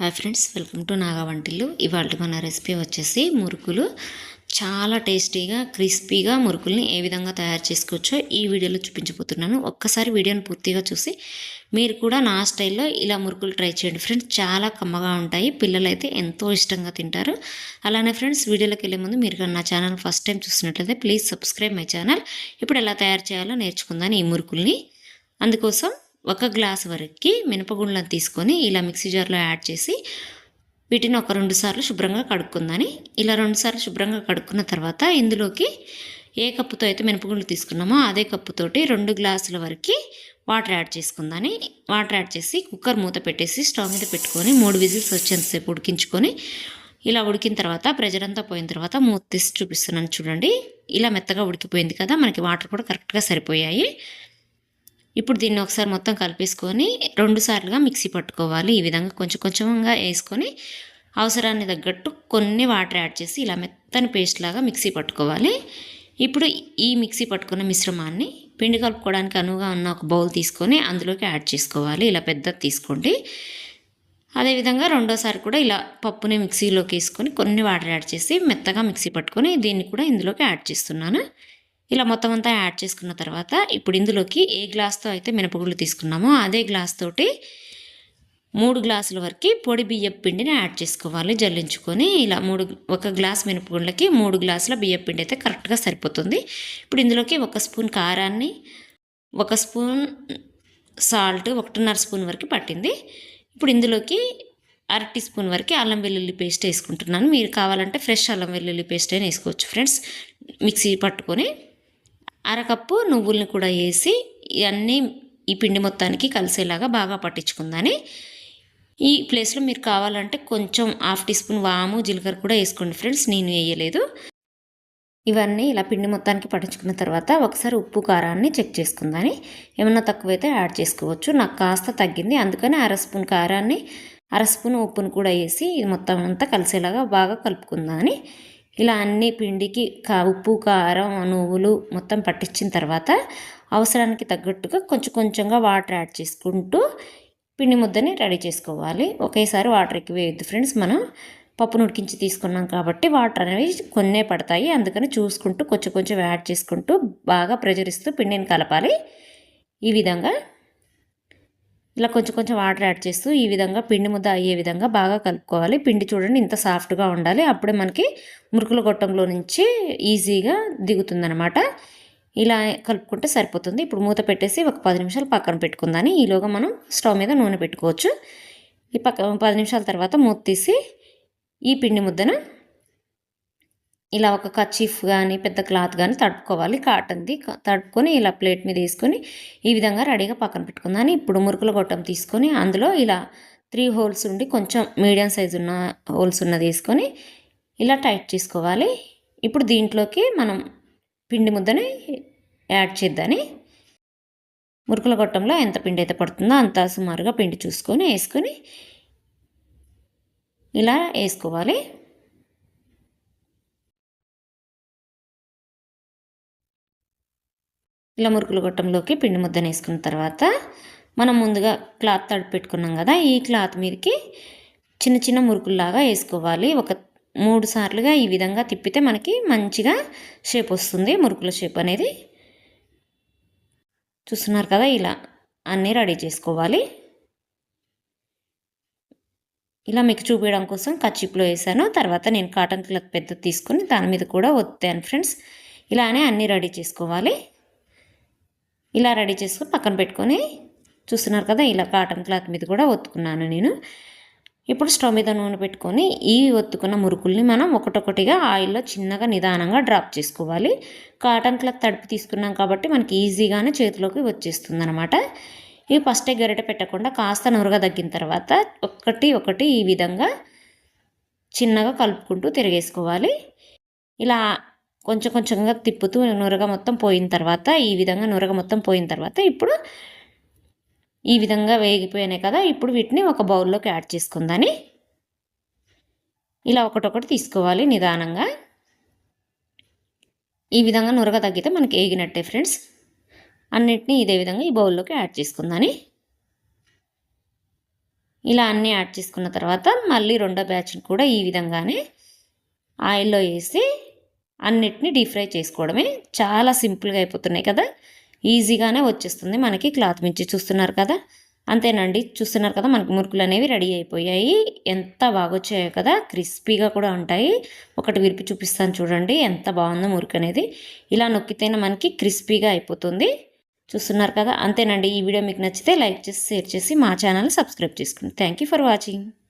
Hi friends welcome to Naga Vantillu. ఇవాళ మన recipe వచ్చేసి మురుకులు. చాలా టేస్టీగా క్రిస్పీగా మురుకుల్ని ఏ విధంగా తయారు చేసుకోవచ్చో ఈ వీడియోలో చూపించబోతున్నాను. ఒక్కసారి వీడియోని పూర్తిగా చూసి మీరు కూడా నా స్టైల్లో ఇలా మురుకులు ట్రై చేయండి ఫ్రెండ్స్. చాలా కమ్మగా ఉంటాయి పిల్లలైతే ఎంతో ఇష్టంగా తింటారు. అలానే ఫ్రెండ్స్ వీడియోలోకి వెళ్ళే ముందు మీరు నా ఛానల్ ఫస్ట్ టైం చూసినట్లయితే ప్లీజ్ సబ్స్క్రైబ్ మై ఛానల్. ఇప్పుడు ఎలా తయారు చేయాలో నేర్చుకుందాను ఈ మురుకుల్ని. అందుకోసం ఒక గ్లాస్ వరకు మినపగుండ్లను తీసుకొని ఇలా మిక్సీ జార్లో యాడ్ చేసి వీటిని ఒక రెండు సార్లు శుభ్రంగా కడుక్కుందని. ఇలా రెండు సార్లు శుభ్రంగా కడుక్కున్న తర్వాత ఇందులోకి ఏ కప్పుతో అయితే మినపగుండ్లు తీసుకున్నామో అదే కప్పుతోటి రెండు గ్లాసుల వరకు వాటర్ యాడ్ చేసుకుందని. వాటర్ యాడ్ చేసి కుక్కర్ మూత పెట్టేసి స్టవ్ మీద పెట్టుకొని మూడు విజిల్స్ వచ్చేంతసేపు ఉడికించుకొని ఇలా ఉడికిన తర్వాత ప్రెజర్ అంతా పోయిన తర్వాత మూత తీసి చూపిస్తున్నాను చూడండి. ఇలా మెత్తగా ఉడికిపోయింది కదా మనకి వాటర్ కూడా కరెక్ట్గా సరిపోయాయి. ఇప్పుడు దీన్ని ఒకసారి మొత్తం కలిపేసుకొని రెండు సార్లుగా మిక్సీ పట్టుకోవాలి. ఈ విధంగా కొంచెం కొంచెంగా వేసుకొని అవసరాన్ని తగ్గట్టు కొన్ని వాటర్ యాడ్ చేసి ఇలా మెత్తని పేస్ట్ లాగా మిక్సీ పట్టుకోవాలి. ఇప్పుడు ఈ మిక్సీ పట్టుకున్న మిశ్రమాన్ని పిండి కలుపుకోవడానికి అనువుగా ఉన్న ఒక బౌల్ తీసుకొని అందులోకి యాడ్ చేసుకోవాలి. ఇలా పెద్దది తీసుకోండి. అదేవిధంగా రెండోసారి కూడా ఇలా పప్పుని మిక్సీలోకి వేసుకొని కొన్ని వాటర్ యాడ్ చేసి మెత్తగా మిక్సీ పట్టుకొని దీన్ని కూడా ఇందులోకి యాడ్ చేస్తున్నాను. ఇలా మొత్తం అంతా యాడ్ చేసుకున్న తర్వాత ఇప్పుడు ఇందులోకి ఏ గ్లాస్తో అయితే మినపగుళ్ళు తీసుకున్నామో అదే గ్లాస్ తోటి మూడు గ్లాసుల వరకు పొడి బియ్యం పిండిని యాడ్ చేసుకోవాలి. జల్లించుకొని ఇలా మూడు ఒక గ్లాస్ మినపగుళ్ళకి మూడు గ్లాసుల బియ్యం పిండి అయితే కరెక్ట్గా సరిపోతుంది. ఇప్పుడు ఇందులోకి ఒక స్పూన్ కారాన్ని ఒక స్పూన్ సాల్ట్ ఒకటిన్నర స్పూన్ వరకు పట్టింది. ఇప్పుడు ఇందులోకి అర టీ స్పూన్ వరకు అల్లం వెల్లుల్లి పేస్ట్ వేసుకుంటున్నాను. మీరు కావాలంటే ఫ్రెష్ అల్లం వెల్లుల్లి పేస్ట్ అయినా వేసుకోవచ్చు ఫ్రెండ్స్. మిక్సీ పట్టుకొని అరకప్పు నువ్వుల్ని కూడా వేసి ఇవన్నీ ఈ పిండి మొత్తానికి కలిసేలాగా బాగా పట్టించుకుందని. ఈ ప్లేస్లో మీరు కావాలంటే కొంచెం హాఫ్ టీ స్పూన్ వాము జీలకర్ర కూడా వేసుకోండి ఫ్రెండ్స్. నేను వేయలేదు. ఇవన్నీ ఇలా పిండి మొత్తానికి పట్టించుకున్న తర్వాత ఒకసారి ఉప్పు కారాన్ని చెక్ చేసుకుందని. ఏమన్నా తక్కువైతే యాడ్ చేసుకోవచ్చు. నాకు కాస్త తగ్గింది. అందుకని అర స్పూన్ కారాన్ని అర స్పూన్ ఉప్పును కూడా వేసి ఇది మొత్తం అంతా కలిసేలాగా బాగా కలుపుకుందామని ఇలా అన్ని పిండికి కా ఉప్పు కారం నువ్వులు మొత్తం పట్టించిన తర్వాత అవసరానికి తగ్గట్టుగా కొంచెం కొంచెంగా వాటర్ యాడ్ చేసుకుంటూ పిండి ముద్దని రెడీ చేసుకోవాలి. ఒకేసారి వాటర్ ఎక్కువ వేయద్దు ఫ్రెండ్స్. మనం పప్పును ఉడికించి తీసుకున్నాం కాబట్టి వాటర్ అనేవి కొన్నే పడతాయి. అందుకని చూసుకుంటూ కొంచెం కొంచెం యాడ్ చేసుకుంటూ బాగా ప్రెజర్ ఇస్తూ పిండిని కలపాలి. ఈ విధంగా ఇలా కొంచెం కొంచెం వాటర్ యాడ్ చేస్తూ ఈ విధంగా పిండి ముద్ద అయ్యే విధంగా బాగా కలుపుకోవాలి. పిండి చూడండి ఇంత సాఫ్ట్గా ఉండాలి. అప్పుడే మనకి మురుకుల గొట్టంలో నుంచి ఈజీగా దిగుతుందనమాట ఇలా కలుపుకుంటే సరిపోతుంది. ఇప్పుడు మూత పెట్టేసి ఒక పది నిమిషాలు పక్కన పెట్టుకుందాని. ఈలోగా మనం స్టవ్ మీద నూనె పెట్టుకోవచ్చు. ఈ పక్క పది నిమిషాల తర్వాత మూత తీసి ఈ పిండి ముద్దను ఇలా ఒక కచీఫ్ కానీ పెద్ద క్లాత్ కానీ తడుపుకోవాలి. కాటన్ది తడుపుకొని ఇలా ప్లేట్ మీద వేసుకొని ఈ విధంగా రెడీగా పక్కన పెట్టుకుందాం. ఇప్పుడు మురుకుల గొట్టం తీసుకొని అందులో ఇలా త్రీ హోల్స్ ఉండి కొంచెం మీడియం సైజు ఉన్న హోల్స్ ఉన్నది వేసుకొని ఇలా టైట్ చేసుకోవాలి. ఇప్పుడు దీంట్లోకి మనం పిండి ముద్దని యాడ్ చేద్దాని మురుకుల గొట్టంలో ఎంత పిండి అయితే పడుతుందో అంత సుమారుగా పిండి చూసుకొని వేసుకొని ఇలా వేసుకోవాలి. ఇలా మురుకుల గొట్టంలోకి పిండి ముద్దను వేసుకున్న తర్వాత మనం ముందుగా క్లాత్ తడి పెట్టుకున్నాం కదా ఈ క్లాత్ మీదకి చిన్న చిన్న మురుకుల్లాగా వేసుకోవాలి. ఒక మూడు సార్లుగా ఈ విధంగా తిప్పితే మనకి మంచిగా షేప్ వస్తుంది మురుకుల షేప్ అనేది. చూస్తున్నారు కదా ఇలా అన్నీ రెడీ చేసుకోవాలి. ఇలా మీకు చూపించడం కోసం కచ్చిప్లో వేసాను. తర్వాత నేను కాటన్ క్లాత్ పెద్ద తీసుకొని దాని మీద కూడా వత్తాను ఫ్రెండ్స్. ఇలానే అన్నీ రెడీ చేసుకోవాలి. ఇలా రెడీ చేసుకొని పక్కన పెట్టుకొని చూస్తున్నారు కదా ఇలా కాటన్ క్లాత్ మీద కూడా ఒత్తుకున్నాను నేను. ఇప్పుడు స్టవ్ మీద నూనె పెట్టుకొని ఈ ఒత్తుకున్న మురుకుల్ని మనం ఒకటొకటిగా ఆయిల్లో చిన్నగా నిదానంగా డ్రాప్ చేసుకోవాలి. కాటన్ క్లాత్ తడిపి తీసుకున్నాం కాబట్టి మనకి ఈజీగానే చేతిలోకి వచ్చేస్తుంది అనమాట ఇవి ఫస్టే గరిట పెట్టకుండా కాస్త నురగ తగ్గిన తర్వాత ఒకటి ఒకటి ఈ విధంగా చిన్నగా కలుపుకుంటూ తిరిగేసుకోవాలి. ఇలా కొంచెం కొంచెంగా తిప్పుతూ నురగ మొత్తం పోయిన తర్వాత ఈ విధంగా నురగ మొత్తం పోయిన తర్వాత ఇప్పుడు ఈ విధంగా వేగిపోయినాయి కదా ఇప్పుడు వీటిని ఒక బౌల్లోకి యాడ్ చేసుకుందని. ఇలా ఒకటొకటి తీసుకోవాలి నిదానంగా. ఈ విధంగా నురగ తగ్గితే మనకి వేగినట్టే ఫ్రెండ్స్. అన్నిటినీ ఇదే విధంగా ఈ బౌల్లోకి యాడ్ చేసుకుందని. ఇలా అన్నీ యాడ్ చేసుకున్న తర్వాత మళ్ళీ రెండో బ్యాచ్ని కూడా ఈ విధంగానే ఆయిల్లో వేసి అన్నిటిని డీప్ ఫ్రై చేసుకోవడమే చాలా సింపుల్గా అయిపోతున్నాయి కదా. ఈజీగానే వచ్చేస్తుంది మనకి క్లాత్ మించి. చూస్తున్నారు కదా? అంతేనండి చూస్తున్నారు కదా మనకి మురుకులు అనేవి రెడీ అయిపోయాయి. ఎంత బాగా వచ్చాయో కదా క్రిస్పీగా కూడా ఉంటాయి. ఒకటి విరిపి చూపిస్తాను చూడండి ఎంత బాగుందో మురుకు అనేది. ఇలా నొక్కితేనే మనకి క్రిస్పీగా అయిపోతుంది. చూస్తున్నారు కదా? అంతేనండి ఈ వీడియో మీకు నచ్చితే లైక్ చేసి షేర్ చేసి మా ఛానల్ సబ్స్క్రైబ్ చేసుకోండి థ్యాంక్ యూ ఫర్ వాచింగ్.